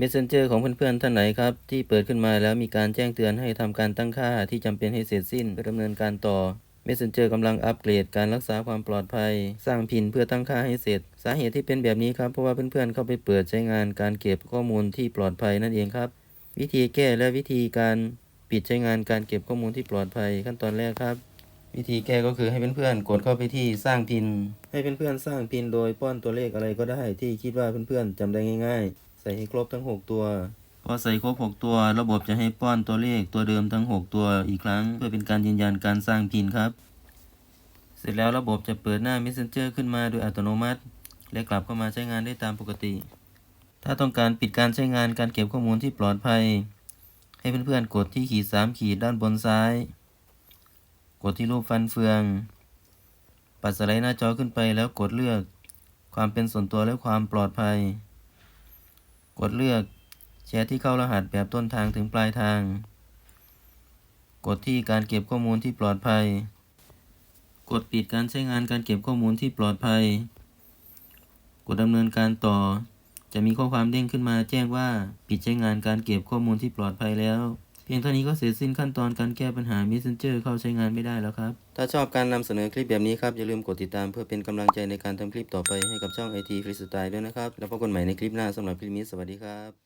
Messenger ของเพื่อนๆ ท่านไหนครับ ที่เปิดขึ้นมาแล้วมีการแจ้งเตือนให้ทำการตั้งค่าที่จำเป็นให้เสร็จสิ้นเพื่อดำเนินการต่อ Messenger กำลังอัปเกรดการรักษาความปลอดภัย สร้างพินเพื่อตั้งค่าให้เสร็จ สาเหตุที่เป็นแบบนี้ครับ เพราะว่าเพื่อนๆ เข้าไปเปิดใช้งานการเก็บข้อมูลที่ปลอดภัยนั่นเองครับ วิธีแก้และวิธีการปิดใช้งานการเก็บข้อมูลที่ปลอดภัยขั้นตอนแรกครับ วิธีแก้ก็คือให้เพื่อนๆกดเข้าไปที่สร้างพิน ให้เพื่อนๆสร้างพินโดยป้อนตัวเลขอะไรก็ได้ที่คิดว่าเพื่อนๆจำได้ง่าย ๆ ใส่ให้ครบทั้ง 6 ตัวพอใส่ครบ 6 ตัว ระบบจะให้ป้อนตัวเลขตัวเดิมทั้ง 6 ตัวอีกครั้ง เพื่อเป็นการยืนยันการสร้างพินครับ เสร็จแล้วระบบจะเปิดหน้า Messenger ขึ้นมาโดยอัตโนมัติ และกลับเข้ามาใช้งานได้ตามปกติ ถ้าต้องการปิดการใช้งานการเก็บข้อมูลที่ปลอดภัย ให้เพื่อนๆกดที่ขีด3ขีดด้านบนซ้ายก ดที่รูปฟันเฟือง ปัดสไลด์หน้าจอขึ้นไปแล้วกดเลือกความเป็นส่วนตัวและความปลอดภัย กดเลือกแชร์ที่เข้ารหัสแบบต้นทางถึงปลายทาง กดที่การเก็บข้อมูลที่ปลอดภัย กดปิดการใช้งานการเก็บข้อมูลที่ปลอดภัย กดดำเนินการต่อ จะมีข้อความเด้งขึ้นมาแจ้งว่าปิดใช้งานการเก็บข้อมูลที่ปลอดภัยแล้ว เพียงเท่านี้ก็เสร็จสิ้นขั้นตอนการแก้ปัญหา Messenger เข้าใช้งานไม่ได้แล้วครับ ถ้าชอบการนำเสนอคลิปแบบนี้ครับ อย่าลืมกดติดตามเพื่อเป็นกำลังใจในการทำคลิปต่อไปให้กับช่อง IT Freestyle ด้วยนะครับ แล้วพบกันใหม่ในคลิปหน้าสำหรับคลิปนี้สวัสดีครับ